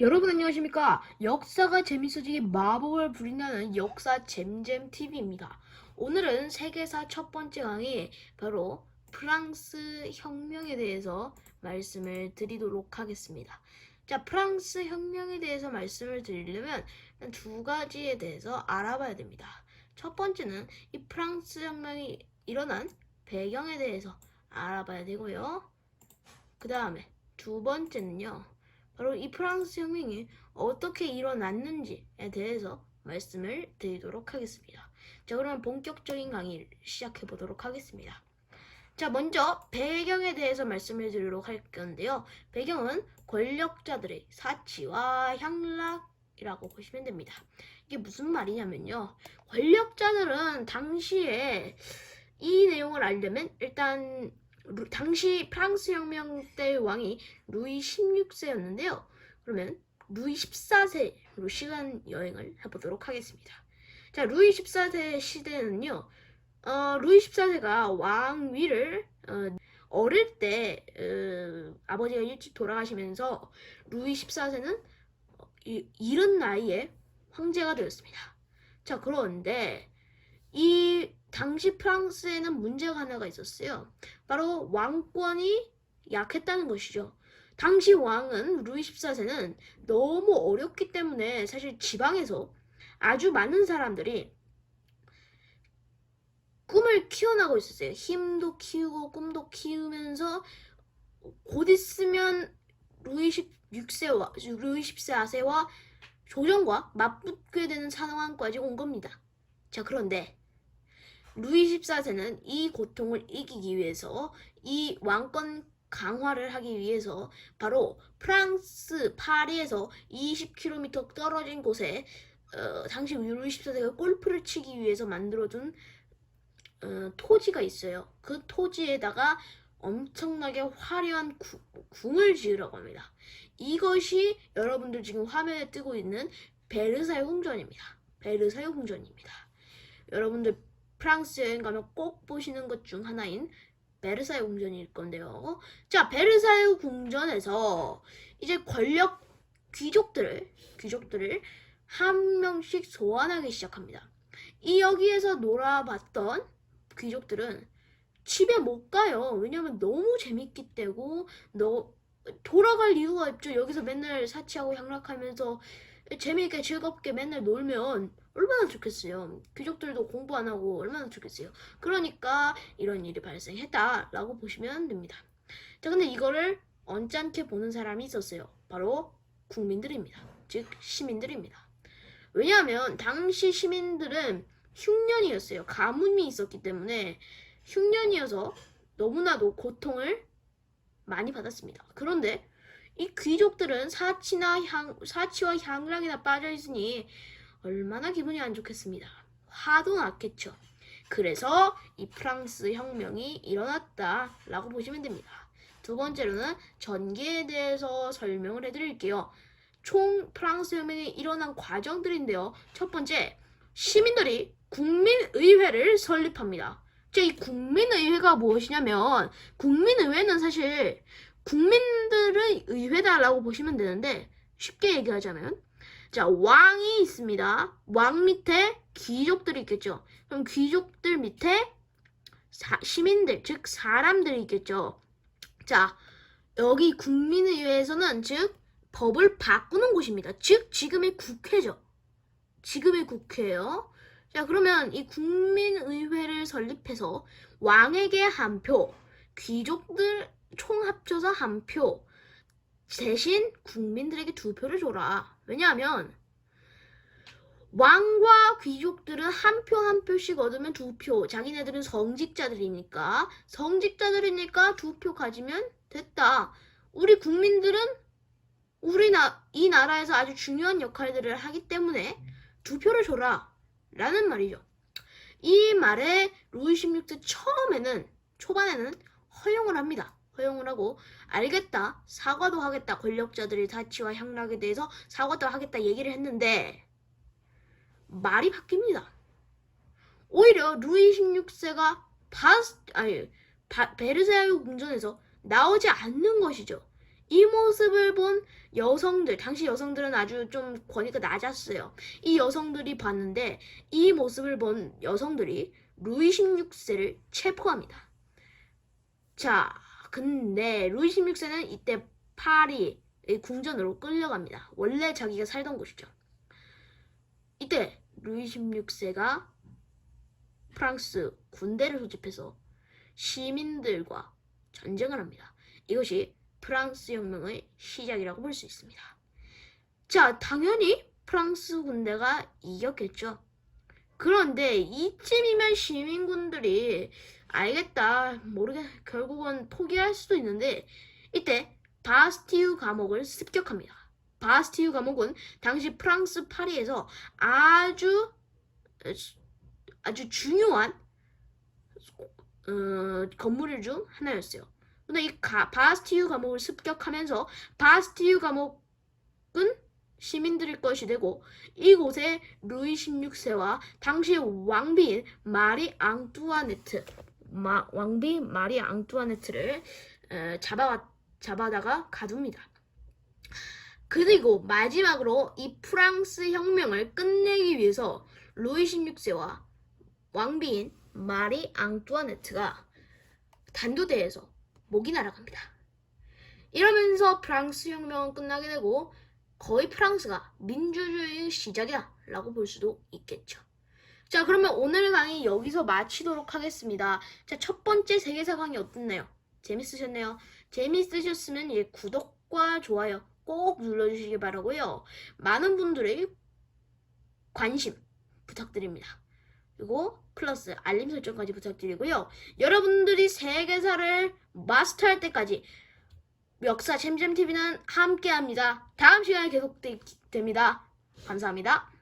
여러분 안녕하십니까? 역사가 재밌어지게 마법을 부린다는 역사 잼잼 TV입니다. 오늘은 세계사 첫 번째 강의 바로 프랑스 혁명에 대해서 말씀을 드리도록 하겠습니다. 자, 프랑스 혁명에 대해서 말씀을 드리려면 두 가지에 대해서 알아봐야 됩니다. 첫 번째는 이 프랑스 혁명이 일어난 배경에 대해서 알아봐야 되고요. 그 다음에 두 번째는요. 바로 이 프랑스 혁명이 어떻게 일어났는지에 대해서 말씀을 드리도록 하겠습니다. 자, 그러면 본격적인 강의를 시작해 보도록 하겠습니다. 자, 먼저 배경에 대해서 말씀을 드리도록 할 건데요. 배경은 권력자들의 사치와 향락이라고 보시면 됩니다. 이게 무슨 말이냐면요. 권력자들은 당시에 이 내용을 알려면 일단 루- 당시 프랑스 혁명 때 왕이 루이 16세였는데요. 그러면 루이 14세로 시간 여행을 해보도록 하겠습니다. 자, 루이 14세 시대는요. 어, 루이 14세가 왕위를 어, 어릴 때 어, 아버지가 일찍 돌아가시면서 루이 14세는 어, 이- 이른 나이에 황제가 되었습니다. 자, 그런데 이 당시 프랑스에는 문제가 하나가 있었어요. 바로 왕권이 약했다는 것이죠. 당시 왕은 루이 14세는 너무 어렵기 때문에 사실 지방에서 아주 많은 사람들이 꿈을 키워나고 있었어요. 힘도 키우고 꿈도 키우면서 곧 있으면 루이 16세와 루이 14세와 조정과 맞붙게 되는 상황까지 온 겁니다. 자, 그런데 루이 14세는 이 고통을 이기기 위해서 이 왕권 강화를 하기 위해서 바로 프랑스 파리에서 20km 떨어진 곳에 어, 당시 루이 14세가 골프를 치기 위해서 만들어둔 어, 토지가 있어요. 그 토지에다가 엄청나게 화려한 구- 궁을 지으라고 합니다. 이것이 여러분들 지금 화면에 뜨고 있는 베르사유 궁전입니다. 베르사유 궁전입니다. 여러분들 프랑스 여행 가면 꼭 보시는 것 중 하나인 베르사유 궁전일 건데요. 자, 베르사유 궁전에서 이제 권력 귀족들을 귀족들을 한 명씩 소환하기 시작합니다. 이 여기에서 놀아봤던 귀족들은 집에 못 가요. 왜냐면 너무 재밌기 때고 너 돌아갈 이유가 없죠. 여기서 맨날 사치하고 향락하면서 재미있게 즐겁게 맨날 놀면 얼마나 좋겠어요. 귀족들도 공부 안 하고 얼마나 좋겠어요. 그러니까 이런 일이 발생했다라고 보시면 됩니다. 자, 근데 이거를 언짢게 보는 사람이 있었어요. 바로 국민들입니다. 즉 시민들입니다. 왜냐하면 당시 시민들은 흉년이었어요. 가뭄이 있었기 때문에 흉년이어서 너무나도 고통을 많이 받았습니다. 그런데 이 귀족들은 사치나 향, 사치와 향락이나 빠져 있으니 얼마나 기분이 안 좋겠습니다. 화도 났겠죠. 그래서 이 프랑스 혁명이 일어났다라고 보시면 됩니다. 두 번째로는 전개에 대해서 설명을 해드릴게요. 총 프랑스 혁명이 일어난 과정들인데요. 첫 번째, 시민들이 국민의회를 설립합니다. 자, 이 국민의회가 무엇이냐면, 국민의회는 사실 국민들의 의회다라고 보시면 되는데, 쉽게 얘기하자면, 자, 왕이 있습니다. 왕 밑에 귀족들이 있겠죠. 그럼 귀족들 밑에 사- 시민들, 즉, 사람들이 있겠죠. 자, 여기 국민의회에서는 즉, 법을 바꾸는 곳입니다. 즉, 지금의 국회죠. 지금의 국회예요. 자, 그러면 이 국민의회를 설립해서 왕에게 한 표, 귀족들 총 합쳐서 한 표, 대신 국민들에게 두 표를 줘라. 왜냐하면 왕과 귀족들은 한표한 표씩 얻으면 두 표. 자기네들은 성직자들이니까 성직자들이니까 두 표 가지면 됐다. 우리 국민들은 우리 나, 이 나라에서 아주 중요한 역할들을 하기 때문에 두 표를 줘라. 라는 말이죠. 이 말에 루이 16세 처음에는 초반에는 허용을 합니다. 허용을 하고 알겠다. 사과도 하겠다. 권력자들의 사치와 향락에 대해서 사과도 하겠다 얘기를 했는데 말이 바뀝니다. 오히려 루이 16세가 바스 아니 바- 베르사유 궁전에서 나오지 않는 것이죠. 이 모습을 본 여성들, 당시 여성들은 아주 좀 권위가 낮았어요. 이 여성들이 봤는데 이 모습을 본 여성들이 루이 16세를 체포합니다. 자, 근데 루이 16세는 이때 파리의 궁전으로 끌려갑니다. 원래 자기가 살던 곳이죠. 이때 루이 16세가 프랑스 군대를 소집해서 시민들과 전쟁을 합니다. 이것이 프랑스 혁명의 시작이라고 볼 수 있습니다. 자, 당연히 프랑스 군대가 이겼겠죠. 그런데 이쯤이면 시민군들이 알겠다, 모르겠, 결국은 포기할 수도 있는데 이때 바스티유 감옥을 습격합니다. 바스티유 감옥은 당시 프랑스 파리에서 아주 아주 중요한 어, 건물 중 하나였어요. 근데 이 가, 바스티유 감옥을 습격하면서 바스티유 감옥은 시민들의 것이 되고 이곳에 루이 16세와 당시 왕비인 마리 앙뚜아네트 마, 왕비 마리 앙뚜아네트를 어, 잡아 잡아다가 가둡니다. 그리고 마지막으로 이 프랑스 혁명을 끝내기 위해서 루이 16세와 왕비인 마리 앙뚜아네트가 단두대에서 목이 날아갑니다. 이러면서 프랑스 혁명은 끝나게 되고 거의 프랑스가 민주주의의 시작이다 라고 볼 수도 있겠죠. 자 그러면 오늘 강의 여기서 마치도록 하겠습니다. 자 첫 번째 세계사 강의 어땠나요? 재밌으셨나요? 재밌으셨으면 예, 구독과 좋아요 꼭 눌러주시기 바라고요. 많은 분들의 관심 부탁드립니다. 그리고 플러스 알림 설정까지 부탁드리고요. 여러분들이 세계사를 마스터할 때까지 역사 잼잼TV는 함께합니다. 다음 시간에 계속됩니다. 감사합니다.